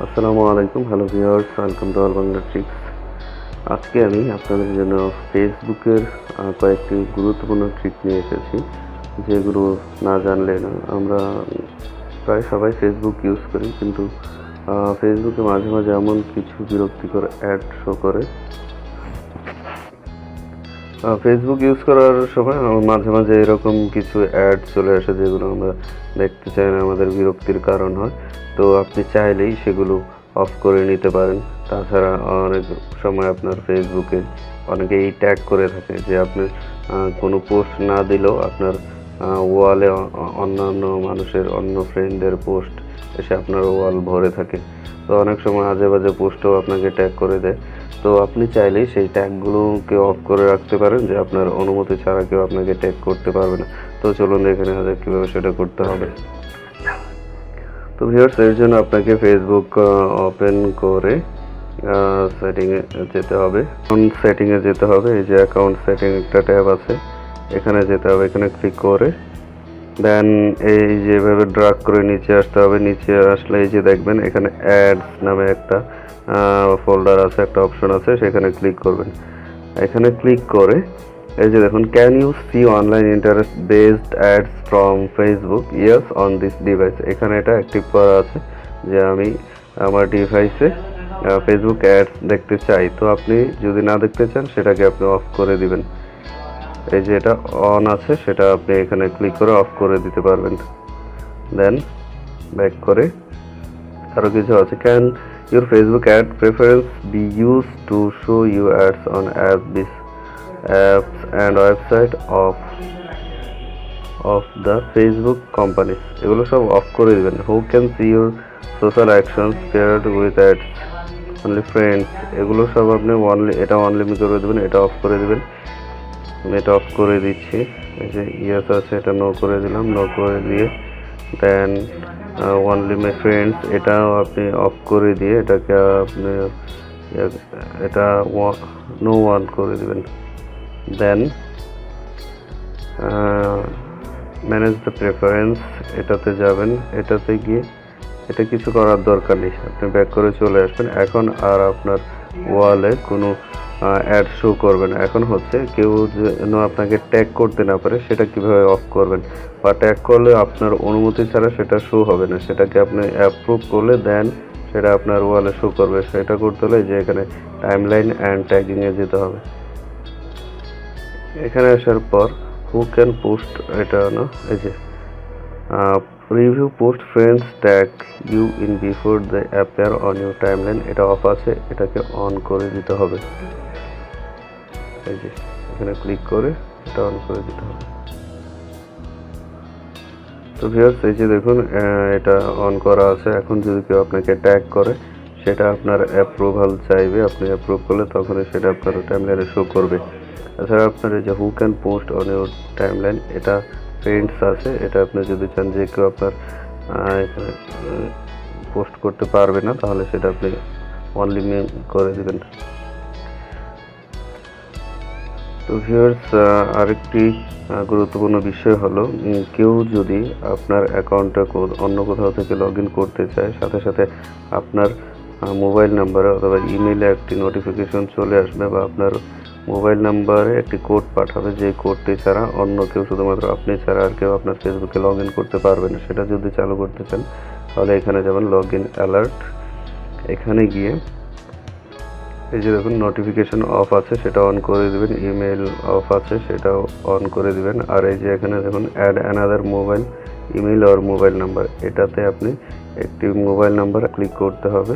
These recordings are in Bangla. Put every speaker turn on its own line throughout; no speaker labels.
আসসালামু আলাইকুম, hello viewers, welcome to all Bangla tricks আজকে আমি আপনাদের জন্য ফেসবুকের কয়েকটি গুরুত্বপূর্ণ ট্রিক নিয়ে এসেছি, যেগুলো না জানলে না, আমরা প্রায় সবাই ফেসবুক ইউজ করি, কিন্তু ফেসবুকে মাঝে মাঝে এমন কিছু বিরক্তিকর অ্যাড শো করে ফেসবুক ইউজ করার সময় মাঝে মাঝে এরকম কিছু অ্যাড চলে আসে যেগুলো আমরা দেখতে চাই না, আমাদের বিরক্তির কারণ হয়। তো আপনি চাইলেই সেগুলো অফ করে নিতে পারেন। তাছাড়া অনেক সময় আপনার ফেসবুকে অনেকে এই ট্যাগ করে থাকে যে আপনি কোনো পোস্ট না দিলেও আপনার ওয়ালে অন্যান্য মানুষের, অন্য ফ্রেন্ডের পোস্ট এসে আপনার ওয়াল ভরে থাকে। তো অনেক সময় আজে বাজে পোস্টও আপনাকে ট্যাগ করে দেয়। তো আপনি চাইলেই সেই ট্যাগগুলোকে অফ করে রাখতে পারেন যে আপনার অনুমতি ছাড়া কেউ আপনাকে ট্যাগ করতে পারবে না। তো চলুন দেখে নেওয়া কীভাবে সেটা করতে হবে। তো ভিউয়ার্স এর জন্য আপনাকে ফেসবুক ওপেন করে সেটিংয়ে যেতে হবে। অ্যাকাউন্ট সেটিংয়ে যেতে হবে। এই যে অ্যাকাউন্ট সেটিং একটা ট্যাব আছে। এখানে যেতে হবে। এখানে ক্লিক করে দেন এই যেভাবে ড্রাগ করে নিচে আসতে হবে, নিচে আসলে এই যে দেখবেন, এখানে অ্যাডস নামে একটা ফোল্ডার আছে, একটা অপশন আছে, সেখানে ক্লিক করবেন। এখানে ক্লিক করে, এই যে দেখুন can you see online interest based ads from Facebook yes on this device এখানে এটা অ্যাক্টিভ করা আছে যে আমি আমার ডিভাইসে ফেসবুক অ্যাডস দেখতে চাই। তো আপনি যদি না দেখতে চান, সেটাকে আপনি অফ করে দিবেন। এই যে এটা অন আছে, সেটা আপনি এখানে ক্লিক করে অফ করে দিতে পারবেন। দেন ব্যাক করে আরও কিছু আছে। Can your Facebook ad preference be use to show you ads on app this apps and website off off the Facebook companies এগুলো সব অফ করে দিবেন। Who can see your social actions paired with ads only friends এগুলো সব আপনি অনলি এটা অনলিমি করে দেবেন, এটা অফ করে দেবেন। এটা অফ করে দিচ্ছি। এই যে ইয়েস আছে, এটা নো করে দিলাম। নো করে দিয়ে দেন অনলি মাই ফ্রেন্ডস এটাও আপনি অফ করে দিয়ে এটাকে আপনি এটা নো ওয়ান করে দিবেন। দেন ম্যানেজ দ্য প্রেফারেন্স এটাতে যাবেন। এটাতে গিয়ে এটা কিছু করার দরকার নেই। আপনি ব্যাক করে চলে আসবেন। এখন আর আপনার ওয়ালে কোনো অ্যাড শো করবে না। এখন হচ্ছে কেউ যেন আপনাকে ট্যাগ করতে না পারে, সেটা কীভাবে অফ করবেন? বা ট্যাগ করলে আপনার অনুমতি ছাড়া সেটা শো হবে না। সেটাকে আপনি অ্যাপ্রুভ করলে দেন সেটা আপনার ওয়ালে শো করবে। সেটা করতে হলে যে এখানে টাইমলাইন অ্যান্ড ট্যাগিংয়ে যেতে হবে। এখানে আসার পর হু ক্যান পোস্ট এটা না, এই যে review post friends tag you in before the appear on your timeline এটা অফ আছে, এটাকে অন করে দিতে হবে। এই যে, এখানে ক্লিক করে এটা অন করে দিতে হবে। তো ভিউয়ার্স এই যে দেখুন এটা অন করা আছে। এখন যদি কেউ আপনাকে ট্যাগ করে, সেটা আপনার অ্যাপ্রুভাল চাইবে। আপনি অ্যাপ্রুভ করলে তখনই সেটা আপনার টাইমলাইনে শো করবে। তাছাড়া আপনার এই যে who can post on your timeline এটা ফ্রেন্ডস আছে। এটা আপনি যদি চান যে কেউ আপনার এখানে পোস্ট করতে পারবে না, তাহলে সেটা আপনি অনলি করে দিবেন। তো ভিউয়ার্স আরেকটি গুরুত্বপূর্ণ বিষয় হলো কেউ যদি আপনার অ্যাকাউন্টটা অন্য কোথাও থেকে লগ ইন করতে চায়, সাথে সাথে আপনার মোবাইল নাম্বারে অথবা ইমেইলে একটি নোটিফিকেশন চলে আসবে বা আপনার মোবাইল নাম্বারে একটি কোড পাঠাবে, যে কোডটি ছাড়া অন্য কেউ শুধুমাত্র আপনি ছাড়া আর কেউ আপনার ফেসবুকে লগ ইন করতে পারবে না। সেটা যদি চালু করতে চান, তাহলে এখানে যাবেন লগ ইন অ্যালার্ট এখানে গিয়ে এই যে দেখুন নোটিফিকেশন অফ আছে, সেটা অন করে দেবেন ইমেল অফ আছে, সেটাও অন করে দেবেন। আর এই যে এখানে দেখুন অ্যাড অ্যানাদার মোবাইল ইমেল আর মোবাইল নাম্বার এটাতে আপনি একটি মোবাইল নাম্বার ক্লিক করতে হবে।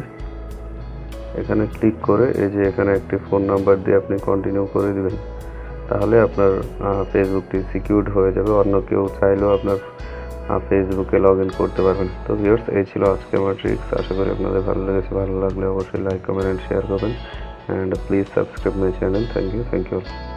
এখানে ক্লিক করে এই যে এখানে একটি ফোন নাম্বার দিয়ে আপনি কন্টিনিউ করে দেবেন। তাহলে আপনার ফেসবুকটি সিকিউরড হয়ে যাবে। অন্য কেউ চাইলেও আপনার ফেসবুকে লগ ইন করতে পারবেন। তো ভিউয়ার্স এই ছিল আজকে আমার ট্রিক্স আশা করি আপনাদের ভালো লেগেছে। ভালো লাগলে অবশ্যই লাইক কমেন্ট শেয়ার করবেন। and please subscribe my channel. Thank you. Thank you